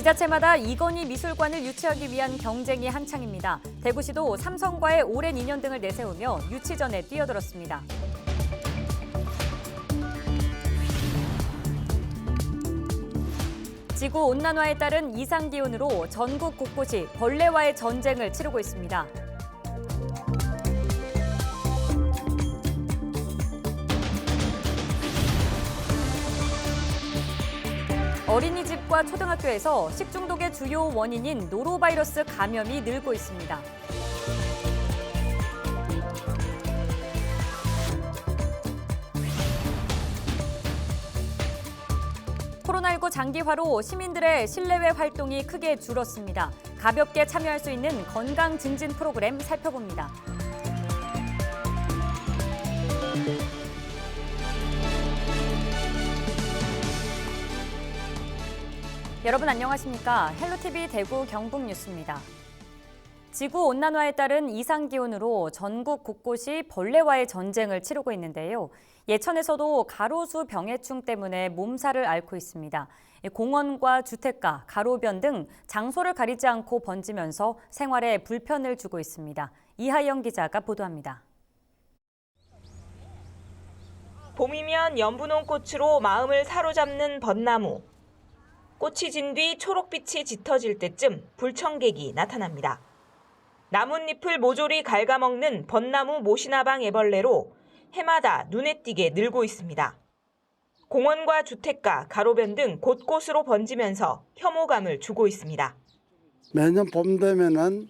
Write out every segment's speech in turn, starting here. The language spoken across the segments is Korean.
지자체마다 이건희 미술관을 유치하기 위한 경쟁이 한창입니다. 대구시도 삼성과의 오랜 인연 등을 내세우며 유치전에 뛰어들었습니다. 지구 온난화에 따른 이상 기온으로 전국 곳곳이 벌레와의 전쟁을 치르고 있습니다. 어린이집 과 초등학교에서 식중독의 주요 원인인 노로바이러스 감염이 늘고 있습니다. 코로나19 장기화로 시민들의 실내외 활동이 크게 줄었습니다. 가볍게 참여할 수 있는 건강 증진 프로그램 살펴봅니다. 여러분 안녕하십니까? 헬로티비 대구 경북 뉴스입니다. 지구 온난화에 따른 이상 기온으로 전국 곳곳이 벌레와의 전쟁을 치르고 있는데요. 예천에서도 가로수 병해충 때문에 몸살을 앓고 있습니다. 공원과 주택가, 가로변 등 장소를 가리지 않고 번지면서 생활에 불편을 주고 있습니다. 이하영 기자가 보도합니다. 봄이면 연분홍 꽃으로 마음을 사로잡는 벚나무. 꽃이 진 뒤 초록빛이 짙어질 때쯤 불청객이 나타납니다. 나뭇잎을 모조리 갉아먹는 벚나무 모시나방 애벌레로 해마다 눈에 띄게 늘고 있습니다. 공원과 주택가, 가로변 등 곳곳으로 번지면서 혐오감을 주고 있습니다. 매년 봄 되면은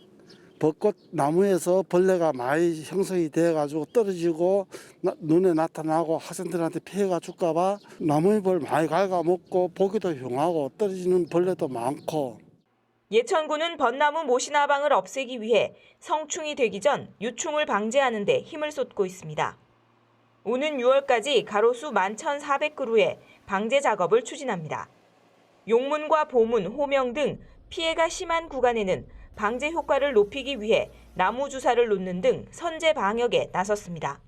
벚꽃 나무에서 벌레가 많이 형성이 돼 가지고 떨어지고 나- 눈에 나타나고 학생들한테 피해가 줄까봐 나무잎을 많이 갉아먹고 보기도 흉하고 떨어지는 벌레도 많고 예천구는 벚나무 모시나방을 없애기 위해 성충이 되기 전 유충을 방제하는 데 힘을 쏟고 있습니다. 오는 6월까지 가로수 11,400그루의 방제 작업을 추진합니다. 용문과 보문, 호명 등 피해가 심한 구간에는 방제 효과를 높이기 위해 나무 주사를 놓는 등 선제 방역에 나섰습니다.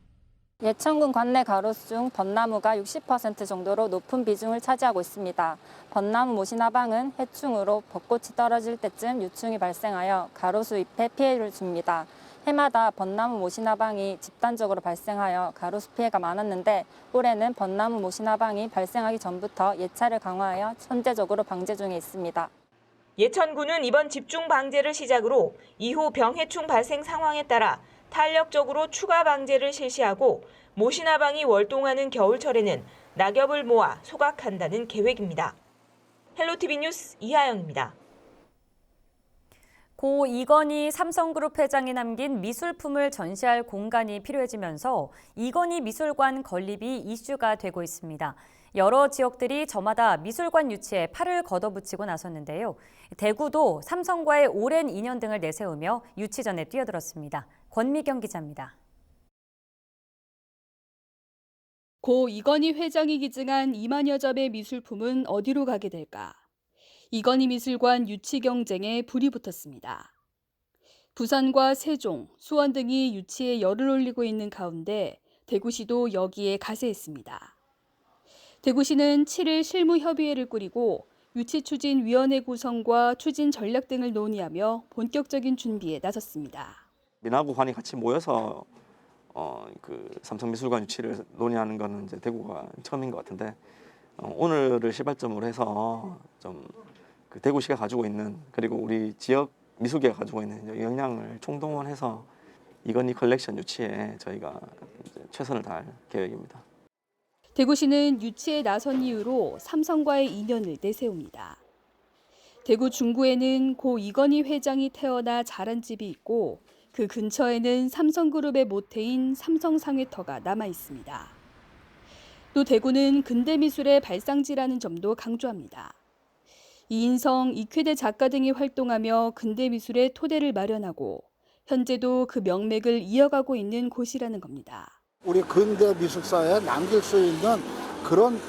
예천군 관내 가로수 중 벚나무가 60% 정도로 높은 비중을 차지하고 있습니다. 벚나무 모시나방은 해충으로 벚꽃이 떨어질 때쯤 유충이 발생하여 가로수 잎에 피해를 줍니다. 해마다 벚나무 모시나방이 집단적으로 발생하여 가로수 피해가 많았는데 올해는 벚나무 모시나방이 발생하기 전부터 예찰을 강화하여 선제적으로 방제 중에 있습니다. 예천구는 이번 집중 방제를 시작으로 이후 병해충 발생 상황에 따라 탄력적으로 추가 방제를 실시하고 모시나방이 월동하는 겨울철에는 낙엽을 모아 소각한다는 계획입니다. 헬로티비 뉴스 이하영입니다. 고 이건희 삼성그룹 회장이 남긴 미술품을 전시할 공간이 필요해지면서 이건희 미술관 건립이 이슈가 되고 있습니다. 여러 지역들이 저마다 미술관 유치에 팔을 걷어붙이고 나섰는데요. 대구도 삼성과의 오랜 인연 등을 내세우며 유치전에 뛰어들었습니다. 권미경 기자입니다. 고 이건희 회장이 기증한 2만여 점의 미술품은 어디로 가게 될까? 이건희 미술관 유치 경쟁에 불이 붙었습니다. 부산과 세종, 수원 등이 유치에 열을 올리고 있는 가운데 대구시도 여기에 가세했습니다. 대구시는 7일 실무협의회를 꾸리고 유치추진위원회 구성과 추진 전략 등을 논의하며 본격적인 준비에 나섰습니다. 민하고 관이 같이 모여서 어, 그 삼성미술관 유치를 논의하는 거는 이제 대구가 처음인 것 같은데 어, 오늘을 시발점으로 해서 좀 그 대구시가 가지고 있는 그리고 우리 지역 미술계가 가지고 있는 역량을 총동원해서 이건희 컬렉션 유치에 저희가 최선을 다할 계획입니다. 대구시는 유치에 나선 이유로 삼성과의 인연을 내세웁니다. 대구 중구에는 고 이건희 회장이 태어나 자란 집이 있고 그 근처에는 삼성그룹의 모태인 삼성상회터가 남아 있습니다. 또 대구는 근대미술의 발상지라는 점도 강조합니다. 이인성, 이쾌대 작가 등이 활동하며 근대미술의 토대를 마련하고 현재도 그 명맥을 이어가고 있는 곳이라는 겁니다. 우리 근대 미술사에 남길 수 있는 그런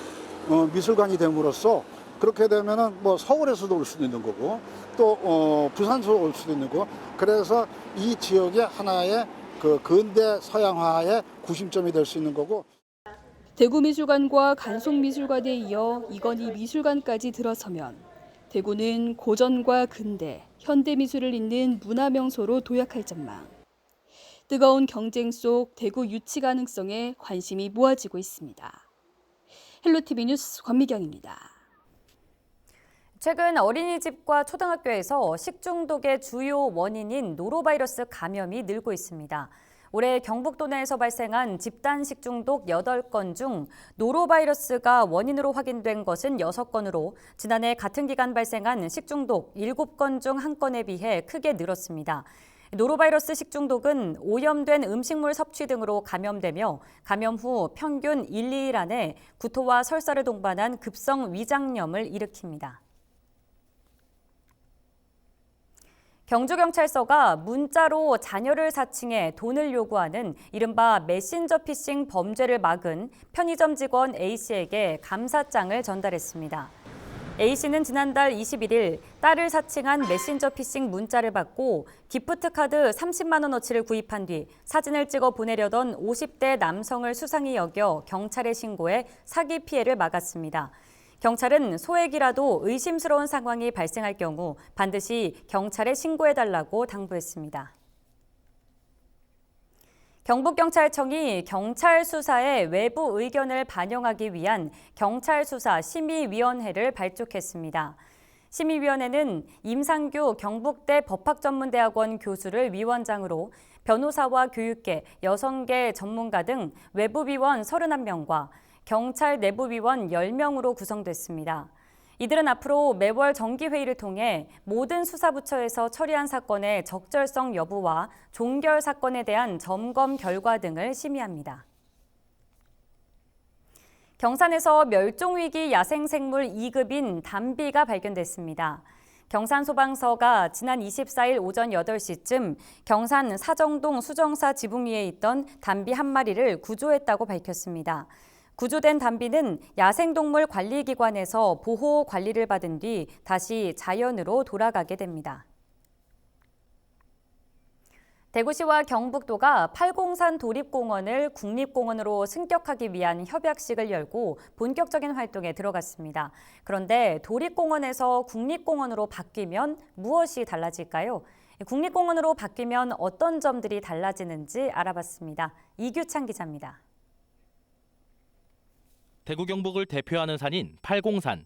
어, 미술관이 됨으로써 그렇게 되면은 뭐 서울에서도 올 수도 있는 거고 또 어, 부산에서 올 수도 있는 거고 그래서 이 지역의 하나의 그 근대 서양화의 구심점이 될 수 있는 거고 대구미술관과 간송미술관에 이어 이건희 미술관까지 들어서면 대구는 고전과 근대, 현대 미술을 잇는 문화 명소로 도약할 전망. 뜨거운 경쟁 속 대구 유치 가능성에 관심이 모아지고 있습니다. 헬로티비 뉴스 권미경입니다. 최근 어린이집과 초등학교에서 식중독의 주요 원인인 노로바이러스 감염이 늘고 있습니다. 올해 경북도 내에서 발생한 집단 식중독 8건 중 노로바이러스가 원인으로 확인된 것은 6건으로 지난해 같은 기간 발생한 식중독 7건 중 1건에 비해 크게 늘었습니다. 노로바이러스 식중독은 오염된 음식물 섭취 등으로 감염되며 감염 후 평균 1, 2일 안에 구토와 설사를 동반한 급성 위장염을 일으킵니다. 경주경찰서가 문자로 자녀를 사칭해 돈을 요구하는 이른바 메신저 피싱 범죄를 막은 편의점 직원 A씨에게 감사장을 전달했습니다. A씨는 지난달 21일 딸을 사칭한 메신저 피싱 문자를 받고 기프트 카드 30만 원어치를 구입한 뒤 사진을 찍어 보내려던 50대 남성을 수상히 여겨 경찰에 신고해 사기 피해를 막았습니다. 경찰은 소액이라도 의심스러운 상황이 발생할 경우 반드시 경찰에 신고해달라고 당부했습니다. 경북경찰청이 경찰 수사의 외부 의견을 반영하기 위한 경찰 수사 심의위원회를 발족했습니다. 심의위원회는 임상규 경북대 법학전문대학원 교수를 위원장으로 변호사와 교육계, 여성계 전문가 등 외부위원 31명과 경찰 내부위원 10명으로 구성됐습니다. 이들은 앞으로 매월 정기회의를 통해 모든 수사부처에서 처리한 사건의 적절성 여부와 종결 사건에 대한 점검 결과 등을 심의합니다. 경산에서 멸종위기 야생생물 2급인 담비가 발견됐습니다. 경산소방서가 지난 24일 오전 8시쯤 경산 사정동 수정사 지붕 위에 있던 담비 한 마리를 구조했다고 밝혔습니다. 구조된 담비는 야생동물 관리기관에서 보호 관리를 받은 뒤 다시 자연으로 돌아가게 됩니다. 대구시와 경북도가 팔공산 도립공원을 국립공원으로 승격하기 위한 협약식을 열고 본격적인 활동에 들어갔습니다. 그런데 도립공원에서 국립공원으로 바뀌면 무엇이 달라질까요? 국립공원으로 바뀌면 어떤 점들이 달라지는지 알아봤습니다. 이규찬 기자입니다. 대구 경북을 대표하는 산인 팔공산.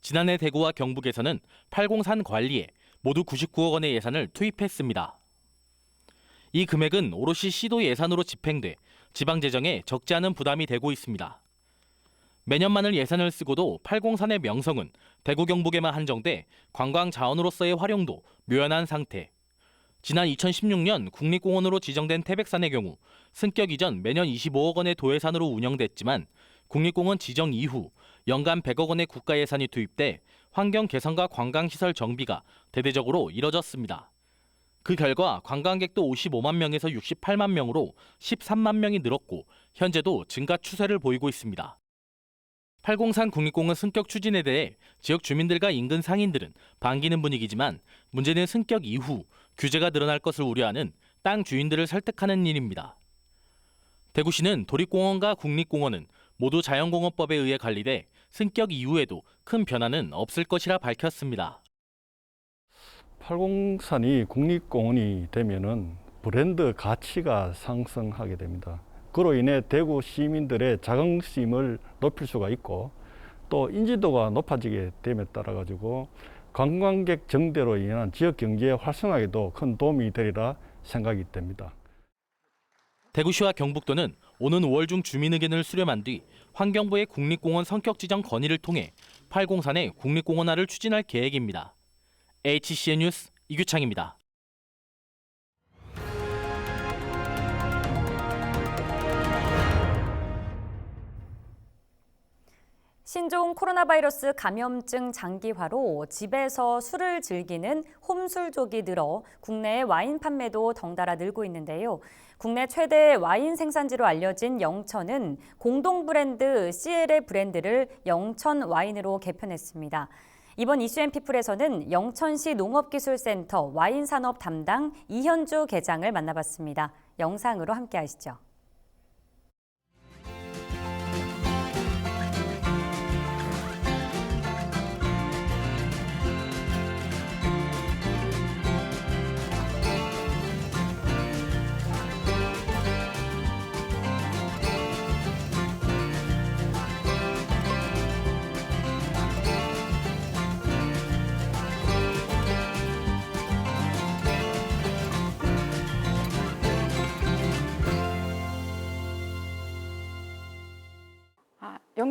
지난해 대구와 경북에서는 팔공산 관리에 모두 99억 원의 예산을 투입했습니다. 이 금액은 오롯이 시도 예산으로 집행돼 지방 재정에 적지 않은 부담이 되고 있습니다. 매년 많은 예산을 쓰고도 팔공산의 명성은 대구 경북에만 한정돼 관광 자원으로서의 활용도 묘연한 상태. 지난 2016년 국립공원으로 지정된 태백산의 경우 승격 이전 매년 25억 원의 도예산으로 운영됐지만 국립공원 지정 이후 연간 100억 원의 국가 예산이 투입돼 환경 개선과 관광시설 정비가 대대적으로 이뤄졌습니다. 그 결과 관광객도 55만 명에서 68만 명으로 13만 명이 늘었고 현재도 증가 추세를 보이고 있습니다. 팔공산 국립공원 승격 추진에 대해 지역 주민들과 인근 상인들은 반기는 분위기지만 문제는 승격 이후 규제가 늘어날 것을 우려하는 땅 주인들을 설득하는 일입니다. 대구시는 도립공원과 국립공원은 모두 자연공원법에 의해 관리돼 승격 이후에도 큰 변화는 없을 것이라 밝혔습니다. 팔공산이 국립공원이 되면은 브랜드 가치가 상승하게 됩니다. 그로 인해 대구 시민들의 자긍심을 높일 수가 있고 또 인지도가 높아지게 됨에 따라 가지고 관광객 정대로 인한 지역 경제 활성화에도 큰 도움이 되리라 생각이 됩니다. 대구시와 경북도는 오는 5월 중 주민 의견을 수렴한 뒤 환경부의 국립공원 성격 지정 건의를 통해 팔공산의 국립공원화를 추진할 계획입니다. HCN 뉴스 이규창입니다. 신종 코로나 바이러스 감염증 장기화로 집에서 술을 즐기는 홈술족이 늘어 국내 와인 판매도 덩달아 늘고 있는데요. 국내 최대 와인 생산지로 알려진 영천은 공동 브랜드 CL의 브랜드를 영천 와인으로 개편했습니다. 이번 이슈앤 피플에서는 영천시 농업기술센터 와인산업 담당 이현주 계장을 만나봤습니다. 영상으로 함께 하시죠.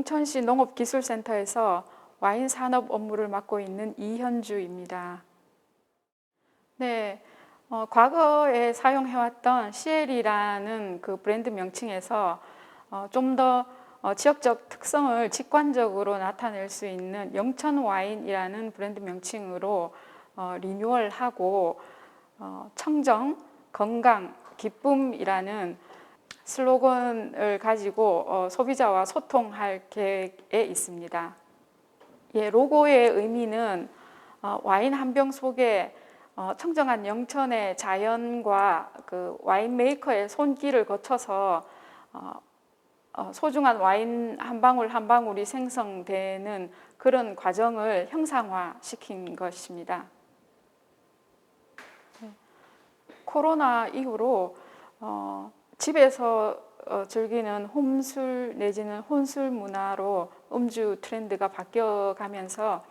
영천시 농업기술센터에서 와인 산업 업무를 맡고 있는 이현주입니다. 네, 어, 과거에 사용해왔던 CL이라는 그 브랜드 명칭에서 어, 좀더 어, 지역적 특성을 직관적으로 나타낼 수 있는 영천 와인이라는 브랜드 명칭으로 어, 리뉴얼하고 어, 청정, 건강, 기쁨이라는 슬로건을 가지고 어, 소비자와 소통할 계획에 있습니다. 예, 로고의 의미는 어, 와인 한 병 속에 어, 청정한 영천의 자연과 그 와인 메이커의 손길을 거쳐서 어, 어, 소중한 와인 한 방울 한 방울이 생성되는 그런 과정을 형상화시킨 것입니다. 네. 코로나 이후로 어, 집에서 어, 즐기는 홈술 내지는 혼술 문화로 음주 트렌드가 바뀌어가면서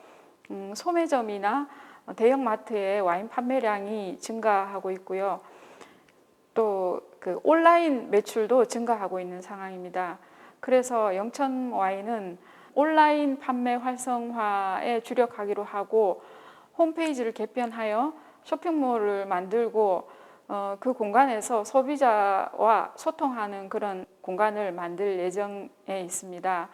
음, 소매점이나 대형 마트의 와인 판매량이 증가하고 있고요. 또 그 온라인 매출도 증가하고 있는 상황입니다. 그래서 영천 와인은 온라인 판매 활성화에 주력하기로 하고 홈페이지를 개편하여 쇼핑몰을 만들고 어, 그 공간에서 소비자와 소통하는 그런 공간을 만들 예정에 있습니다.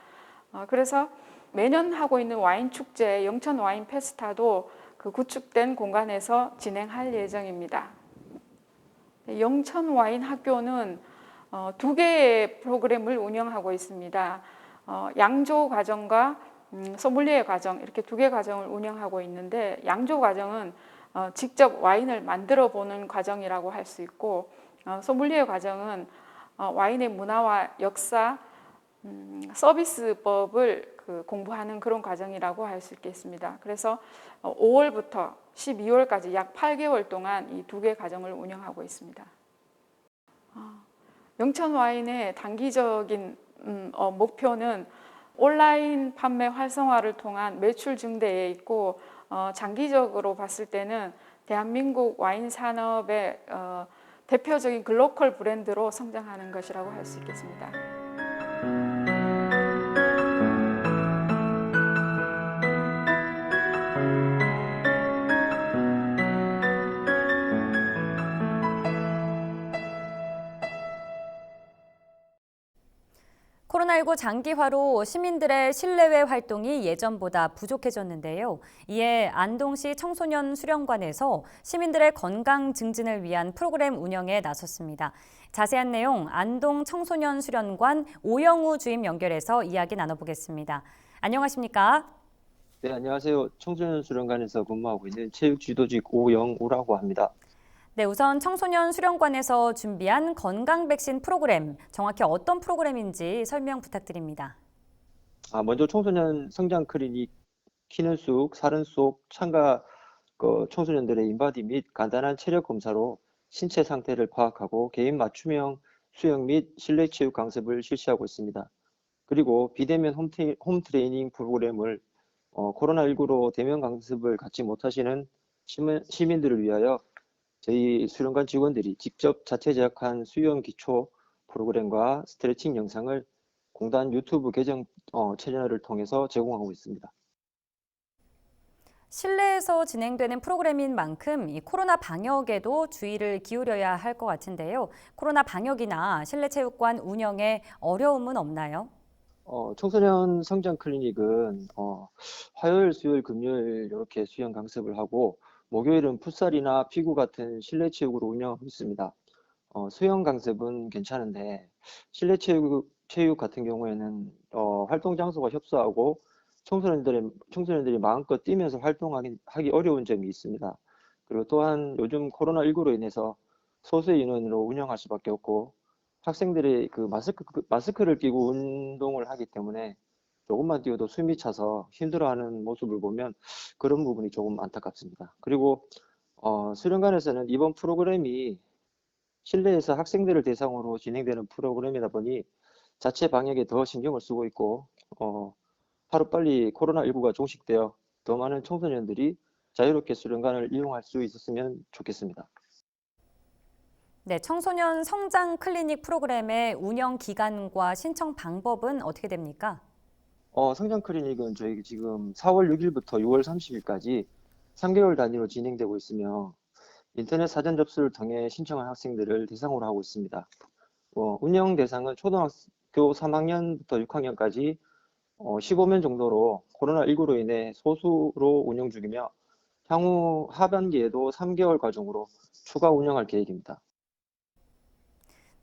어, 그래서 매년 하고 있는 와인 축제 영천 와인 페스타도 그 구축된 공간에서 진행할 예정입니다. 영천 와인 학교는 어, 두 개의 프로그램을 운영하고 있습니다. 어, 양조 과정과 음, 소믈리에 과정 이렇게 두 개 과정을 운영하고 있는데 양조 과정은 어, 직접 와인을 만들어 보는 과정이라고 할 수 있고 어, 소믈리에 과정은 어, 와인의 문화와 역사, 음, 서비스법을 그 공부하는 그런 과정이라고 할 수 있겠습니다. 그래서 어, 5월부터 12월까지 약 8개월 동안 이 두 개 과정을 운영하고 있습니다. 어, 영천 와인의 단기적인 음, 어, 목표는 온라인 판매 활성화를 통한 매출 증대에 있고 어, 장기적으로 봤을 때는 대한민국 와인 산업의 어, 대표적인 글로컬 브랜드로 성장하는 것이라고 할 수 있겠습니다. 코로나19 장기화로 시민들의 실내외 활동이 예전보다 부족해졌는데요. 이에 안동시 청소년 수련관에서 시민들의 건강 증진을 위한 프로그램 운영에 나섰습니다. 자세한 내용 안동 청소년 수련관 오영우 주임 연결해서 이야기 나눠보겠습니다. 안녕하십니까? 네, 안녕하세요. 청소년 수련관에서 근무하고 있는 체육 지도직 오영우라고 합니다. 네, 우선 청소년 수련관에서 준비한 건강 백신 프로그램, 정확히 어떤 프로그램인지 설명 부탁드립니다. 아, 먼저 청소년 성장 클리닉 키는 쑥, 살은 쏙 참가 그 청소년들의 인바디 및 간단한 체력 검사로 신체 상태를 파악하고 개인 맞춤형 수영 및 실내 체육 강습을 실시하고 있습니다. 그리고 비대면 홈트, 홈트레이닝 프로그램을 어, 코로나19로 대면 강습을 갖지 못하시는 시민, 시민들을 위하여 저희 수련관 직원들이 직접 자체 제작한 수영 기초 프로그램과 스트레칭 영상을 공단 유튜브 계정 어, 채널을 통해서 제공하고 있습니다. 실내에서 진행되는 프로그램인 만큼 이 코로나 방역에도 주의를 기울여야 할 것 같은데요. 코로나 방역이나 실내 체육관 운영에 어려움은 없나요? 어, 청소년 성장 클리닉은 어, 화요일, 수요일, 금요일 이렇게 수영 강습을 하고 목요일은 풋살이나 피구 같은 실내 체육으로 운영하고 있습니다. 어, 수영 강습은 괜찮은데 실내 체육, 체육 같은 경우에는 어, 활동 장소가 협소하고 청소년들의, 청소년들이 마음껏 뛰면서 활동하기 하기 어려운 점이 있습니다. 그리고 또한 요즘 코로나19로 인해서 소수의 인원으로 운영할 수밖에 없고 학생들이 그 마스크, 마스크를 끼고 운동을 하기 때문에 조금만 뛰어도 숨이 차서 힘들어하는 모습을 보면 그런 부분이 조금 안타깝습니다. 그리고 어, 수련관에서는 이번 프로그램이 실내에서 학생들을 대상으로 진행되는 프로그램이다 보니 자체 방역에 더 신경을 쓰고 있고 어, 하루빨리 코로나19가 종식되어 더 많은 청소년들이 자유롭게 수련관을 이용할 수 있었으면 좋겠습니다. 네, 청소년 성장 클리닉 프로그램의 운영 기간과 신청 방법은 어떻게 됩니까? 어, 성장 클리닉은 저희 지금 4월 6일부터 6월 30일까지 3개월 단위로 진행되고 있으며 인터넷 사전 접수를 통해 신청한 학생들을 대상으로 하고 있습니다. 어, 운영 대상은 초등학교 3학년부터 6학년까지 어, 15명 정도로 코로나19로 인해 소수로 운영 중이며 향후 하반기에도 3개월 과정으로 추가 운영할 계획입니다.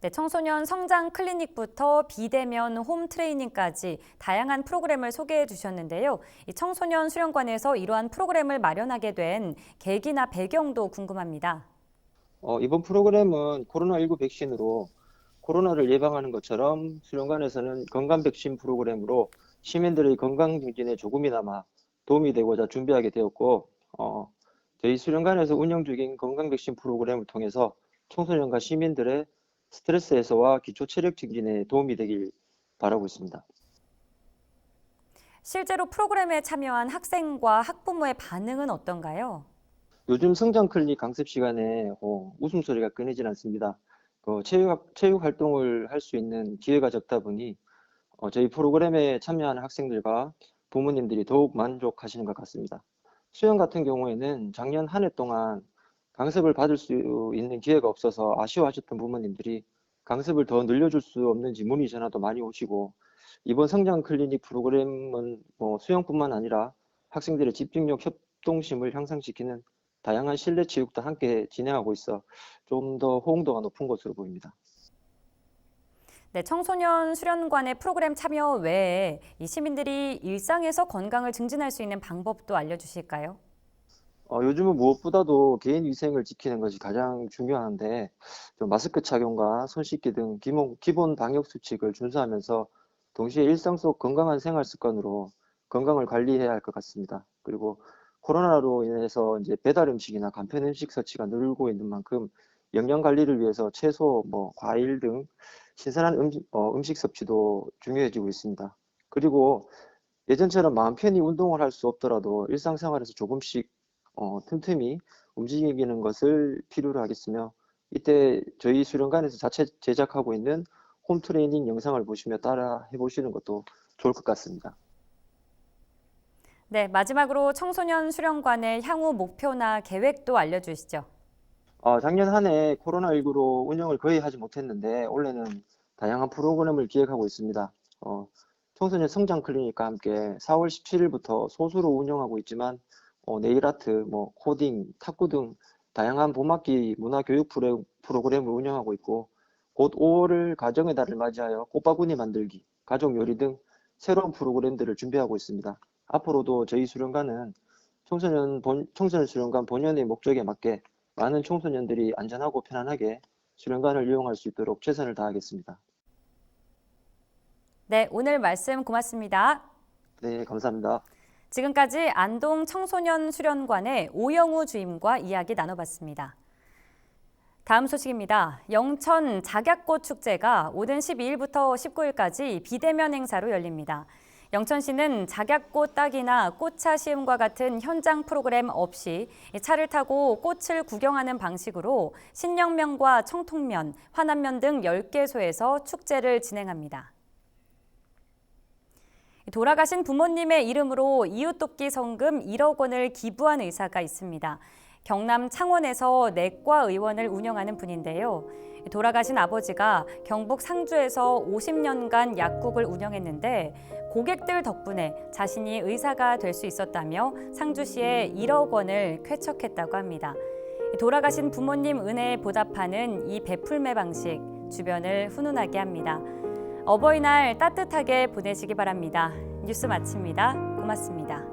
네, 청소년 성장 클리닉부터 비대면 홈 트레이닝까지 다양한 프로그램을 소개해 주셨는데요. 이 청소년 수련관에서 이러한 프로그램을 마련하게 된 계기나 배경도 궁금합니다. 어, 이번 프로그램은 코로나19 백신으로 코로나를 예방하는 것처럼 수련관에서는 건강 백신 프로그램으로 시민들의 건강 증진에 조금이나마 도움이 되고자 준비하게 되었고, 어, 저희 수련관에서 운영 중인 건강 백신 프로그램을 통해서 청소년과 시민들의 스트레스 해소와 기초 체력 증진에 도움이 되길 바라고 있습니다. 실제로 프로그램에 참여한 학생과 학부모의 반응은 어떤가요? 요즘 성장 클리닉 강습 시간에 어, 웃음소리가 끊이질 않습니다. 그 체육, 체육 활동을 할 수 있는 기회가 적다 보니 어, 저희 프로그램에 참여하는 학생들과 부모님들이 더욱 만족하시는 것 같습니다. 수영 같은 경우에는 작년 한 해 동안 강습을 받을 수 있는 기회가 없어서 아쉬워하셨던 부모님들이 강습을 더 늘려줄 수 없는지 문의 전화도 많이 오시고 이번 성장 클리닉 프로그램은 뭐 수영뿐만 아니라 학생들의 집중력, 협동심을 향상시키는 다양한 실내 체육도 함께 진행하고 있어 좀 더 호응도가 높은 것으로 보입니다. 네, 청소년 수련관의 프로그램 참여 외에 이 시민들이 일상에서 건강을 증진할 수 있는 방법도 알려주실까요? 어, 요즘은 무엇보다도 개인 위생을 지키는 것이 가장 중요한데 좀 마스크 착용과 손 씻기 등 기본, 기본 방역 수칙을 준수하면서 동시에 일상 속 건강한 생활 습관으로 건강을 관리해야 할 것 같습니다. 그리고 코로나로 인해서 이제 배달 음식이나 간편 음식 섭취가 늘고 있는 만큼 영양 관리를 위해서 채소, 뭐 과일 등 신선한 음식, 어, 음식 섭취도 중요해지고 있습니다. 그리고 예전처럼 마음 편히 운동을 할 수 없더라도 일상생활에서 조금씩 어, 틈틈이 움직이는 것을 필요로 하겠으며 이때 저희 수련관에서 자체 제작하고 있는 홈 트레이닝 영상을 보시며 따라 해보시는 것도 좋을 것 같습니다. 네, 마지막으로 청소년 수련관의 향후 목표나 계획도 알려주시죠. 어, 작년 한 해 코로나19로 운영을 거의 하지 못했는데 올해는 다양한 프로그램을 기획하고 있습니다. 어, 청소년 성장 클리닉과 함께 4월 17일부터 소수로 운영하고 있지만 어, 네일 아트, 뭐 코딩, 탁구 등 다양한 봄학기 문화 교육 프로, 프로그램을 운영하고 있고 곧 5월을 가정의 달을 맞이하여 꽃바구니 만들기, 가족 요리 등 새로운 프로그램들을 준비하고 있습니다. 앞으로도 저희 수련관은 청소년 본, 청소년 수련관 본연의 목적에 맞게 많은 청소년들이 안전하고 편안하게 수련관을 이용할 수 있도록 최선을 다하겠습니다. 네, 오늘 말씀 고맙습니다. 네, 감사합니다. 지금까지 안동 청소년 수련관의 오영우 주임과 이야기 나눠봤습니다. 다음 소식입니다. 영천 작약꽃 축제가 오는 12일부터 19일까지 비대면 행사로 열립니다. 영천시는 작약꽃 따기나 꽃차 시음과 같은 현장 프로그램 없이 차를 타고 꽃을 구경하는 방식으로 신령면과 청통면, 화남면 등 10개소에서 축제를 진행합니다. 돌아가신 부모님의 이름으로 이웃돕기 성금 1억 원을 기부한 의사가 있습니다. 경남 창원에서 내과 의원을 운영하는 분인데요. 돌아가신 아버지가 경북 상주에서 50년간 약국을 운영했는데 고객들 덕분에 자신이 의사가 될 수 있었다며 상주시에 1억 원을 쾌척했다고 합니다. 돌아가신 부모님 은혜에 보답하는 이 베풀매 방식 주변을 훈훈하게 합니다. 어버이날 따뜻하게 보내시기 바랍니다. 뉴스 마칩니다. 고맙습니다.